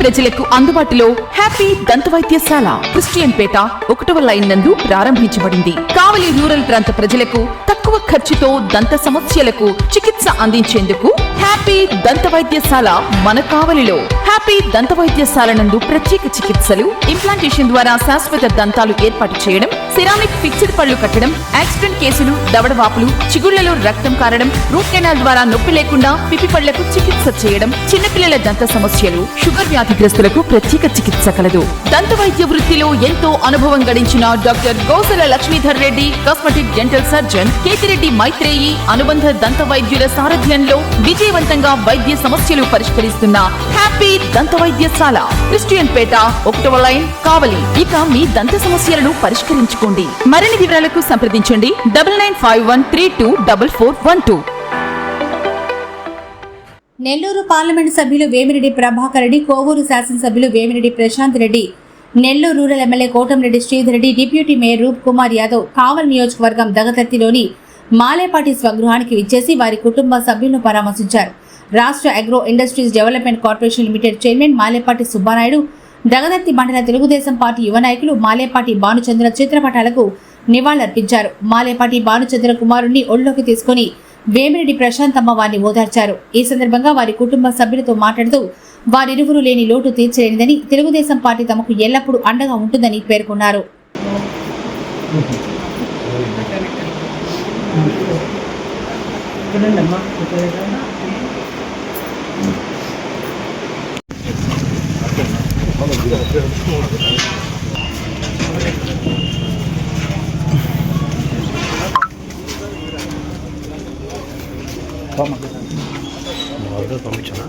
ప్రజలకు అందుబాటులో హ్యాపీ దంత వైద్యశాల క్రిస్టియన్ పేట ఒకటవ లైన్ నందు ప్రారంభించబడింది. కావలి రూరల్ ప్రాంత ప్రజలకు తక్కువ ఖర్చుతో దంత సమస్యలకు చికిత్స అందించేందుకు హ్యాపీ దంత వైద్యశాల మన కావలిలో. హ్యాపీ దంత వైద్యశాల నందు ప్రత్యేక చికిత్సలు ఇంప్లాంటేషన్ ద్వారా శాశ్వత దంతాలు ఏర్పాటు చేయడం సిరామిక్ ఫిక్స్డ్ పళ్ళు కట్టడం యాక్సిడెంట్ కేసులు దవడవాపులు చిగుళ్ళలో రక్తం కారడం రూట్ కెనాల్ ద్వారా నొప్పి లేకుండా పిపి పళ్ళకు చికిత్స చేయడం చిన్నపిల్లల దంత సమస్యలు షుగర్ వ్యాధిగ్రస్తులకు ప్రత్యేక చికిత్స కలదు. దంత వైద్య వృత్తిలో ఎంతో అనుభవం గడించిన doctor Gosala Lakshmidhar Reddy cosmetic dental surgeon Ketireddy Maitreyi అనుబంధ దంత వైద్యుల సారథ్యంలో విజయవంతంగా వైద్య సమస్యలు పరిష్కరిస్తున్న హ్యాపీ దంత వైద్యశాల క్రిస్టియన్ పేట ఒకటవ లైన్ కావలి. ఇక మీ దంత సమస్యలను పరిష్కరించుకోండి మరిన్ని వివరాలకు సంప్రదించండి. Double nine five one three two double four one two. Nellore parliament సభ్యులు వేమిరెడ్డి ప్రభాకర్ రెడ్డి కోవూరు శాసనసభ్యులు Vemireddy Prashanth Reddy Nellore rural MLA Kotamreddy Sridhar Reddy deputy mayor Roop Kumar Yadav Kavali నియోజకవర్గం దగతర్తిలోని మాలేపాటి స్వగృహానికి విచ్చేసి వారి కుటుంబ సభ్యులను పరామర్శించారు. రాష్ట్ర agro industries development corporation limited chairman Malepati Subbanaidu Dagadarthi మండల తెలుగుదేశం పార్టీ యువ నాయకులు మాలేపాటి భానుచంద్ర చిత్రపటాలకు నివాళులర్పించారు. మాలేపాటి భానుచంద్ర కుమారుణ్ణి ఒళ్ళోకి తీసుకుని వేమిరెడ్డి ప్రశాంత్ అమ్మ వారిని ఓదార్చారు. ఈ సందర్భంగా వారి కుటుంబ సభ్యులతో మాట్లాడుతూ వారిరువురు లేని లోటు తీర్చలేనిదని తెలుగుదేశం పార్టీ తమకు ఎల్లప్పుడూ అండగా ఉంటుందని పేర్కొన్నారు. 어디서 멈춰나?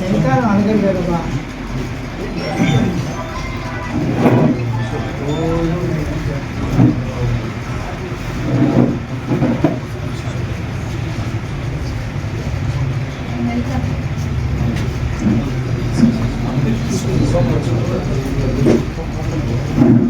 சனிக்காரம் அணுகிறது தான் Thank you.